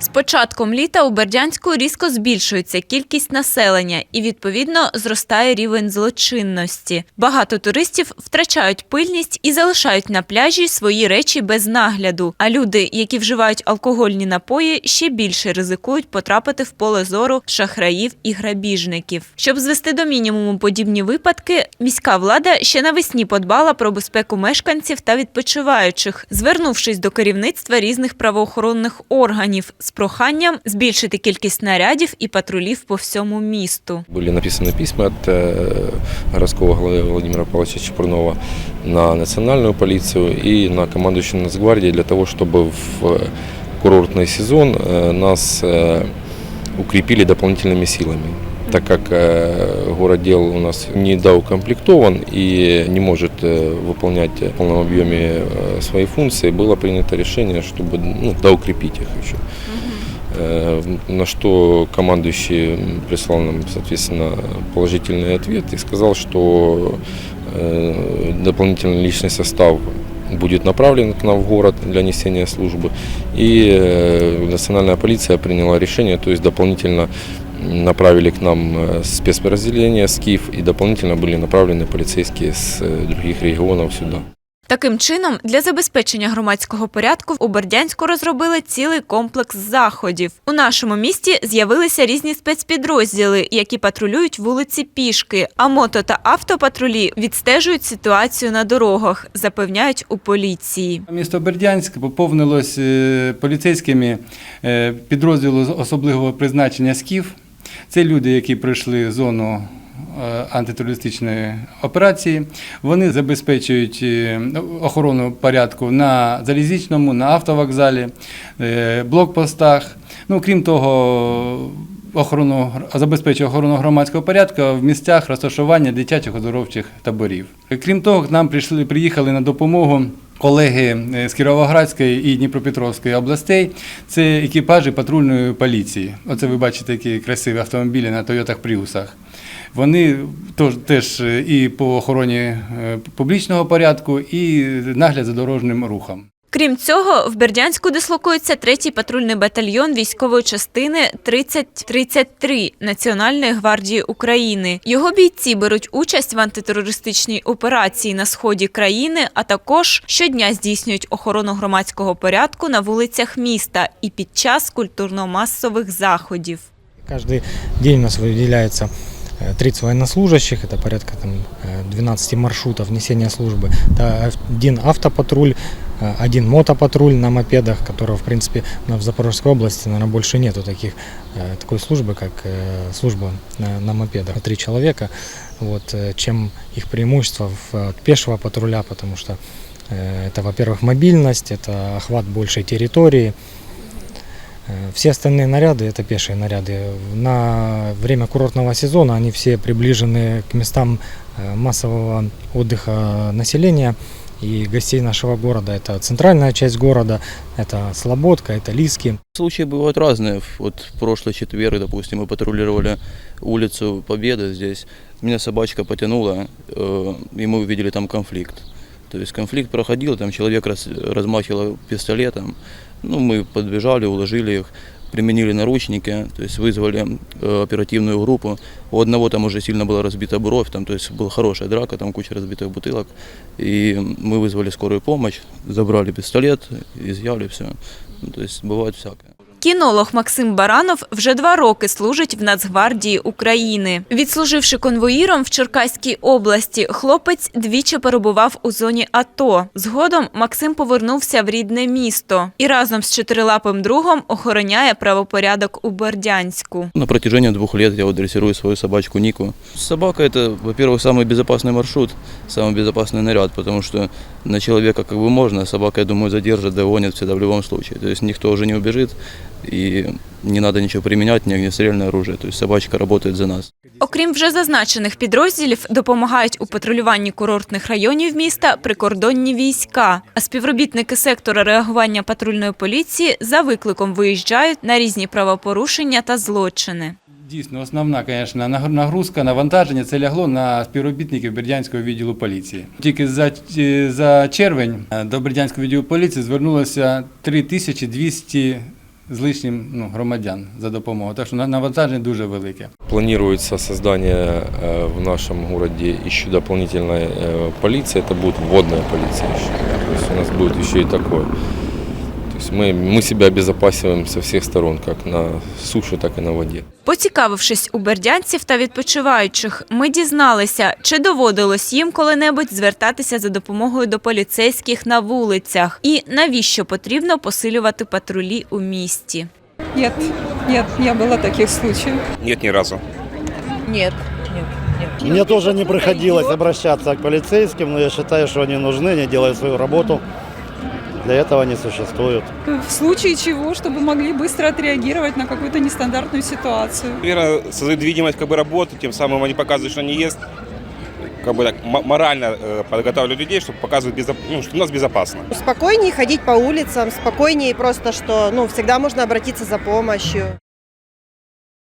З початком літа у Бердянську різко збільшується кількість населення і, відповідно, зростає рівень злочинності. Багато туристів втрачають пильність і залишають на пляжі свої речі без нагляду. А люди, які вживають алкогольні напої, ще більше ризикують потрапити в поле зору шахраїв і грабіжників. Щоб звести до мінімуму подібні випадки, міська влада ще навесні подбала про безпеку мешканців та відпочиваючих, звернувшись до керівництва різних правоохоронних органів з проханням збільшити кількість нарядів і патрулів по всьому місту. Были написаны письма от э, городского главы Владимира Павловича Чепурнова на национальную полицию и на командующую Нацгвардии для того, чтобы в курортный сезон э, нас э, укрепили дополнительными силами так как э, город дел у нас недоукомплектован и не может э, выполнять в полном объеме э, свои функции, было принято решение, чтобы ну, доукрепить их еще. Э, На что командующий прислал нам, соответственно, положительный ответ и сказал, что э, дополнительный личный состав будет направлен к нам в город для несения службы. И э, национальная полиция приняла решение, то есть дополнительно направили к нам спецподразделения СКИФ и дополнительно были направлены полицейские с других регионов сюда. Таким чином, для забезпечення громадського порядку у Бердянську розробили цілий комплекс заходів. У нашому місті з'явилися різні спецпідрозділи, які патрулюють вулиці пішки, а мото та автопатрулі відстежують ситуацію на дорогах, запевняють у поліції. Місто Бердянськ поповнилось е, поліцейськими е, підрозділу особливого призначення СКІФ. Це люди, які пройшли зону антитерористичної операції. Вони забезпечують е, охорону порядку на залізничному, на автовокзалі, е, блокпостах. Ну, крім того, охорону забезпечує охорону громадського порядку в місцях розташування дитячих оздоровчих таборів. Крім того, к нам прийшли приїхали на допомогу. Колеги е, з Кіровоградської і Дніпропетровської областей це екіпажі патрульної поліції. Оце ви бачите такі красиві автомобілі на Тойотах Пріусах. Вони тож- теж е, і по охороні е, публічного порядку, і нагляд за дорожнім рухом. Крім цього, в Бердянську дислокується третій патрульний батальйон військової частини 3033 Національної гвардії України. Його бійці беруть участь в антитерористичній операції на сході країни, а також щодня здійснюють охорону громадського порядку на вулицях міста і під час культурно-масових заходів. Каждый день у нас выделяется э, 30 военнослужащих, это порядка там, э, 12 маршрутов несения службы. Это один автопатруль, э, один мотопатруль на мопедах, которого, в принципе, в Запорожской области, наверное, больше нету таких, э, такой службы, как э, служба на, на мопедах. Три человека, вот, э, чем их преимущество от пешего патруля, потому что э, это, во-первых, мобильность, это охват большей территории, Э, Все остальные наряды это пешие наряды. На время курортного сезона они все приближены к местам э, массового отдыха населения и гостей нашего города. Это центральная часть города, это Слободка, это Лиски. Случаи бывают разные. Вот в прошлый четверг, допустим, мы патрулировали улицу Победы здесь. Меня собачка потянула, э, и мы увидели там конфликт. То есть конфликт проходил, там человек раз, размахивал пистолетом. Ну, мы подбежали, уложили их, применили наручники, то есть вызвали э, оперативную группу. У одного там уже сильно была разбита бровь, там, то есть была хорошая драка, там куча разбитых бутылок. И мы вызвали скорую помощь, забрали пистолет, изъяли все. Ну, то есть бывает всякое. Кінолог Максим Баранов вже два роки служить в Нацгвардії України. Відслуживши конвоїром в Черкаській області, хлопець двічі перебував у зоні АТО. Згодом Максим повернувся в рідне місто і разом з чотирилапим другом охороняє правопорядок у Бердянську. На протяжении двух лет я вот дрессирую свою собачку Нику. Собака это, во-первых, самый безопасный маршрут, самый безопасный наряд, потому что на человека как бы можно, а собака, я думаю, задержит, догонит всегда в любом случае. То есть никто уже не убежит и не надо ничего применять, ни огнестрельное оружие. То есть собачка работает за нас. Окрім вже зазначених підрозділів, допомагають у патрулюванні курортних районів міста прикордонні війська. А співробітники сектора реагування патрульної поліції за викликом виїжджають на різні правопорушення та злочини. Дійсно, основна, звісно, нагрузка, навантаження це лягло на співробітників Бердянського відділу поліції. Тільки за, за червень е, до Бердянського відділу поліції звернулося 3200 з лишнім ну, громадян за допомогою. Так що на- навантаження дуже велике. Планируется создание э, в нашем городе еще дополнительной э, полиции. Это будет водная полиция еще. То есть у нас будет еще и такое. То есть мы, мы себя обезопасиваем со всех сторон, как на суше, так и на воде. Поцікавившись у бердянців та відпочиваючих, ми дізналися, чи доводилось їм коли-небудь звертатися за допомогою до поліцейських на вулицях і навіщо потрібно посилювати патрулі у місті. Нет, нет, не было таких случаев. Нет, ни разу. Нет, нет, нет. Мне тоже не приходилось обращаться к полицейским, но я считаю, что они нужны, они делают свою работу. Для этого они существуют. В случае чего, чтобы могли быстро отреагировать на какую-то нестандартную ситуацию. Наверное, создают видимость как бы работы, тем самым они показывают, что они есть. Как бы так морально э, подготавливают людей, чтобы показывать, безо- ну, что у нас безопасно. Спокойнее ходить по улицам, спокойнее просто, что ну, всегда можно обратиться за помощью.